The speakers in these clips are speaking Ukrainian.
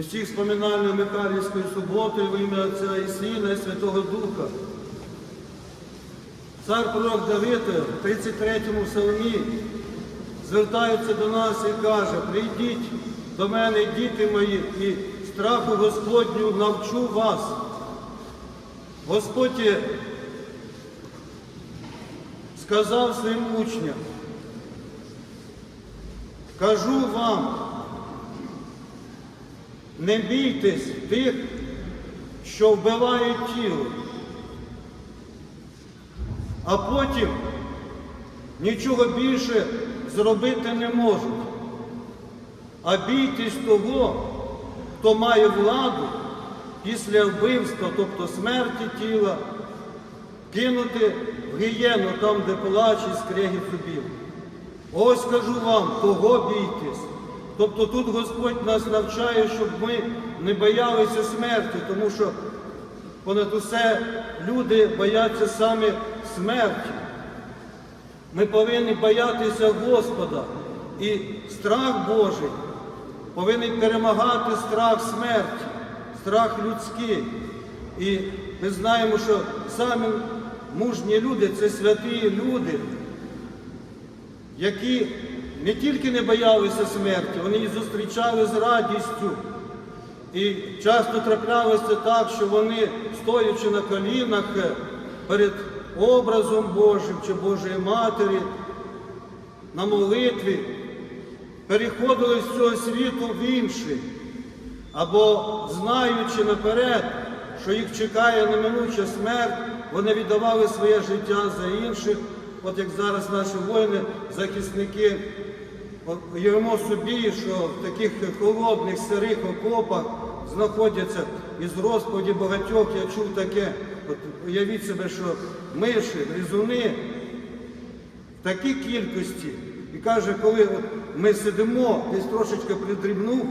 Усіх споминальною Михайлівською суботою в ім'я Отця і Сина і Святого Духа. Цар пророк Давид в 33-му псалмі звертається до нас і каже, прийдіть до мене, діти мої, і страху Господню навчу вас. Господь сказав своїм учням, кажу вам, не бійтесь тих, що вбивають тіло, а потім нічого більше зробити не можуть. А бійтесь того, хто має владу після вбивства, тобто смерті тіла, кинути в гієну там, де плач і скрегіт зубів. Ось кажу вам, того бійтесь. Тобто тут Господь нас навчає, щоб ми не боялися смерті, тому що понад усе люди бояться саме смерті. Ми повинні боятися Господа. І страх Божий повинен перемагати страх смерті, страх людський. І ми знаємо, що самі мужні люди це святі люди, які не тільки не боялися смерті, вони її зустрічали з радістю. І часто траплялося так, що вони, стоячи на колінах перед образом Божим чи Божої Матері, на молитві, переходили з цього світу в інший, або знаючи наперед, що їх чекає неминуча смерть, вони віддавали своє життя за інших, от як зараз наші воїни, захисники, уявимо собі, що в таких холодних, сирих окопах знаходяться із розповіді багатьох, я чув таке, от уявіть себе, що миші, гризуни в такій кількості. І каже, коли от ми сидимо, десь трошечки придрібнув,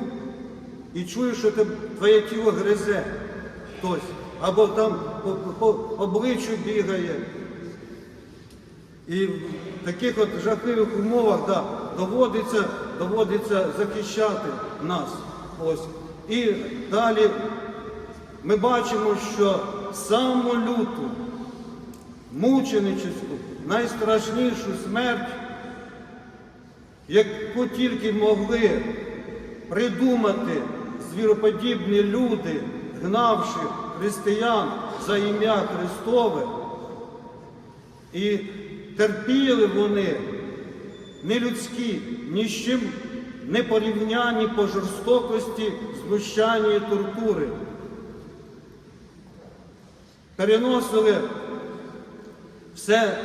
і чую, що твоє тіло гризе хтось, або там по, по обличчю бігає. І в таких от жахливих умовах да, доводиться, доводиться захищати нас. Ось. І далі ми бачимо, що саму люту, мученичську, найстрашнішу смерть, яку тільки могли придумати звіроподібні люди, гнавши християн за ім'я Христове, і терпіли вони не людські, ні з чим не порівняні по жорстокості, знущання і тортури. Переносили все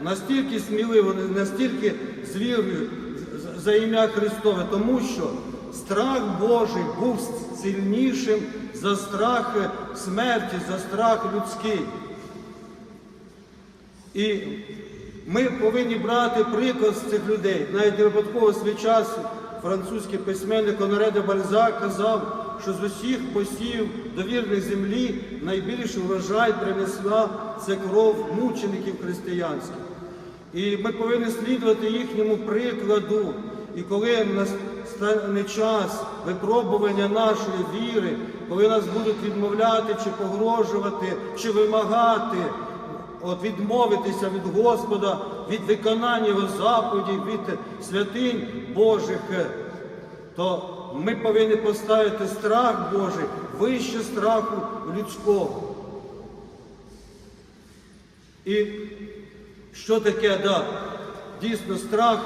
настільки сміливо, настільки з вірою за ім'я Христове, тому що страх Божий був сильнішим за страх смерті, за страх людський. І ми повинні брати приклад з цих людей. Навіть не випадково свій час французький письменник Оноре де Бальзак казав, що з усіх посів довірних землі найбільший врожай принесла це кров мучеників християнських. І ми повинні слідувати їхньому прикладу. І коли настане час випробування нашої віри, коли нас будуть відмовляти чи погрожувати, чи вимагати, от відмовитися від Господа, від виконання Його заповідей, від святинь Божих, то ми повинні поставити страх Божий вище страху людського. І що таке, да, дійсно страх,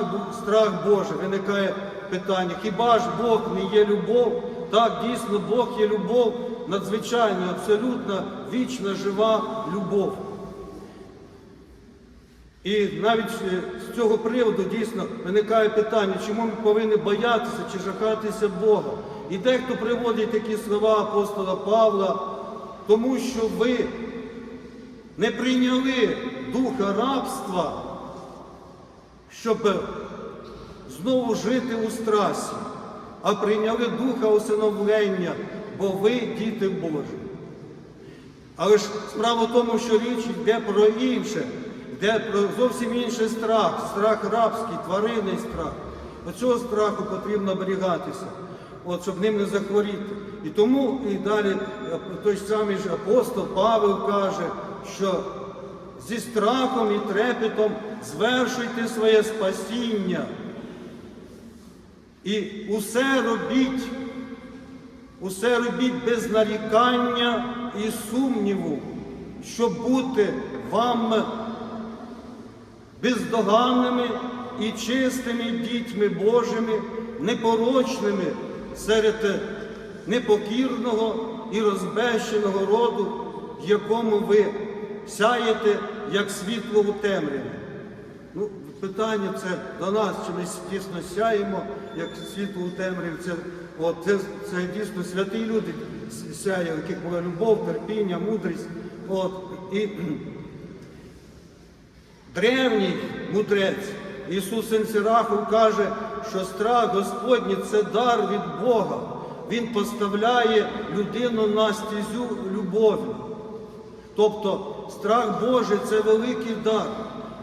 страх Божий, виникає питання, хіба ж Бог не є любов? Так, дійсно, Бог є любов, надзвичайна, абсолютно вічна, жива любов. І навіть е, з цього приводу дійсно виникає питання, чому ми повинні боятися чи жахатися Бога. І дехто приводить такі слова апостола Павла, тому що ви не прийняли духа рабства, щоб знову жити у страсі, а прийняли духа усиновлення, бо ви діти Божі. Але ж справа в тому, що річ йде про інше, про зовсім інший страх, страх рабський, тваринний страх. Оцього страху потрібно оберігатися. от, щоб ним не захворіти. І тому і далі е, той самий ж апостол Павел каже, що зі страхом і трепетом звершуйте своє спасіння. І усе робіть, усе робіть без нарікання і сумніву, щоб бути вам бездоганними і чистими дітьми Божими, непорочними серед непокірного і розбещеного роду, в якому ви сяєте, як світло у темряві. Ну, питання це до нас, чи ми дійсно сяємо, як світло у темряві. Це, от, це, це дійсно святі люди сяють, яких була любов, терпіння, мудрість. От, і Древній мудрець Ісус Сенсирахов каже, що страх Господній це дар від Бога. Він поставляє людину на стезю любові. Тобто страх Божий це великий дар.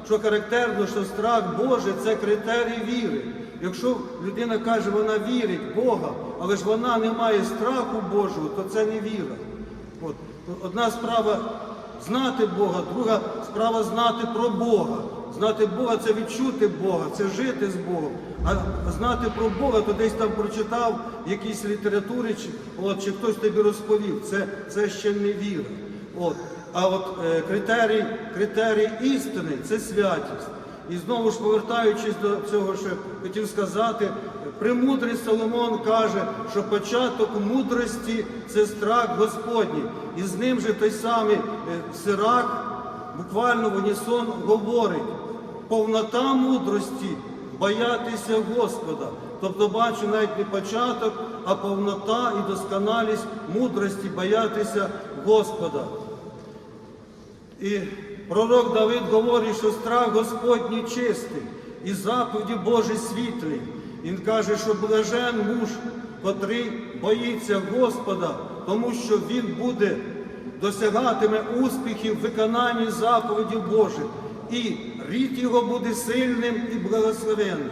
Що характерно, що страх Божий це критерій віри. Якщо людина каже, вона вірить в Бога, але ж вона не має страху Божого, то це не віра. От. Одна справа знати Бога, друга справа знати про Бога. Знати Бога це відчути Бога, це жити з Богом. А знати про Бога, то десь там прочитав якісь літератури, чи, от, чи хтось тобі розповів. Це, це ще не віра. От. А от е, критерій, критерій істини це святість. І знову ж повертаючись до цього, що хотів сказати, премудрий Соломон каже, що початок мудрості це страх Господній. І з ним же той самий е, Сирах буквально в унісон говорить, повнота мудрості боятися Господа. Тобто бачу навіть не початок, а повнота і досконалість мудрості боятися Господа. І пророк Давид говорить, що страх Господній чистий і заповіді Божі світлі. Він каже, що блажен муж, котрий боїться Господа, тому що він буде досягатиме успіхів в виконанні заповідів Божих, і рід його буде сильним і благословенним.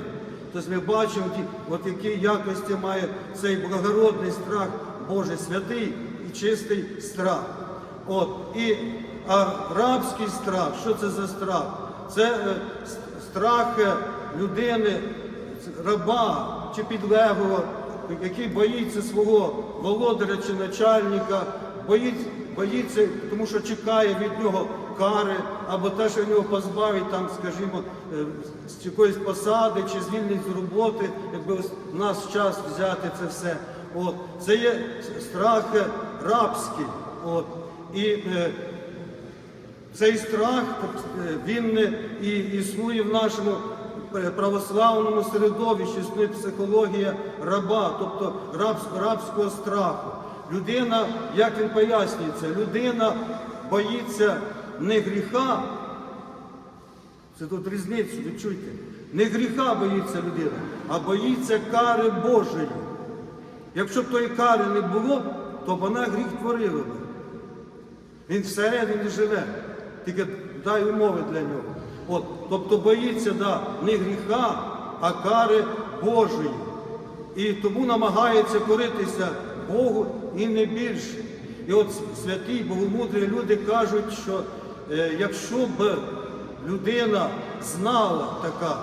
Тобто ми бачимо, от які якості має цей благородний страх Божий, святий і чистий страх. От, і а рабський страх, що це за страх? Це е, страх е, людини, раба чи підлеглого, який боїться свого володаря чи начальника, боїться, боїться, тому що чекає від нього кари, або те, що його позбавить, там, скажімо, е, з якоїсь посади чи звільнить з роботи, якби в нас час взяти це все. От. Це є страх рабський. От. І цей страх е, він і існує в нашому е, православному середовищі, існує психологія раба, тобто рабського, страху. Людина, як він пояснюється, людина боїться не гріха, це тут різницю, відчуйте, не гріха боїться людина, а боїться кари Божої. Якщо б тої кари не було, то вона гріх творила би. Він всередині живе, тільки дай умови для нього. От, Тобто боїться да, не гріха, а кари Божої. І тому намагається коритися Богу і не більше. І от святі, богомудрі люди кажуть, що е, якщо б людина знала така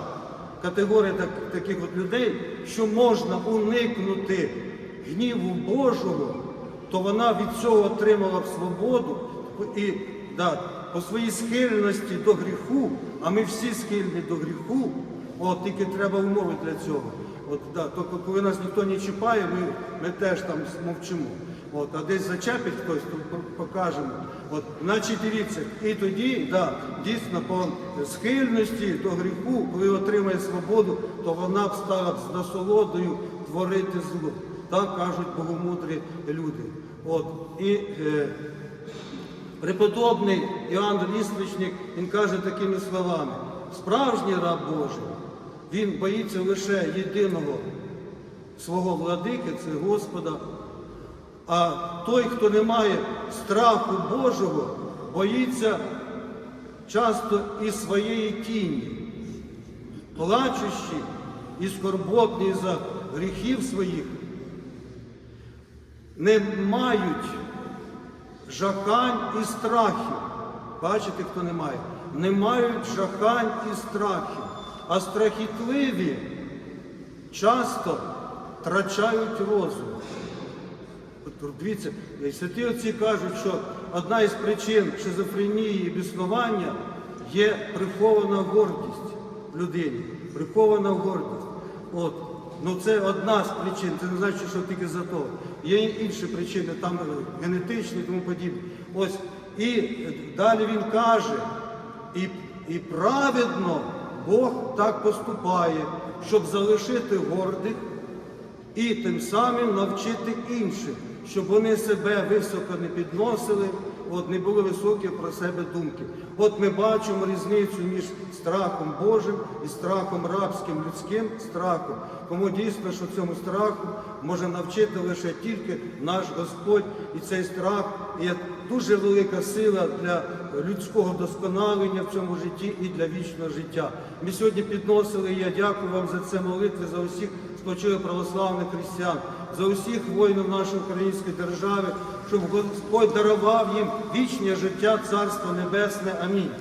категорія так, таких от людей, що можна уникнути гніву Божого, то вона від цього отримала б свободу і да, по своїй схильності до гріху, а ми всі схильні до гріху, от тільки треба умови для цього. От, да, то, коли нас ніхто не чіпає, ми, ми теж там мовчимо. От, а десь зачепить хтось, то покажемо. От, значить, дивіться, і тоді, да, дійсно, по схильності до гріху, коли отримає свободу, то вона б стала б з насолодою творити зло. Так кажуть богомудрі люди. От, і е, преподобний Іоанн Ліствичник, він каже такими словами, справжній раб Божий, він боїться лише єдиного свого владики, це Господа. А той, хто не має страху Божого, боїться часто і своєї тіні, плачущі і скорботні за гріхів своїх, не мають жахань і страхів. Бачите, хто не має? Не мають жахань і страхів, а страхітливі часто втрачають розум. От Дивіться, святі отці кажуть, що одна із причин шизофренії і біснування є прихована гордість в людині. Прихована гордість. От. Ну це одна з причин, це не значить, що тільки за того. Є інші причини, там е, генетичні і тому подібне. Ось. І е, далі він каже, і, і праведно Бог так поступає, щоб залишити гордих і тим самим навчити інших, щоб вони себе високо не підносили, от не були високі про себе думки. От ми бачимо різницю між страхом Божим і страхом рабським, людським страхом. Тому дійсно, що цьому страху може навчити лише тільки наш Господь. І цей страх є дуже велика сила для людського досконалення в цьому житті і для вічного життя. Ми сьогодні підносили, я дякую вам за це молитви, за усіх спочили православних християн, за усіх воїнів нашої української держави, щоб Господь дарував їм вічне життя, Царство Небесне. Амінь.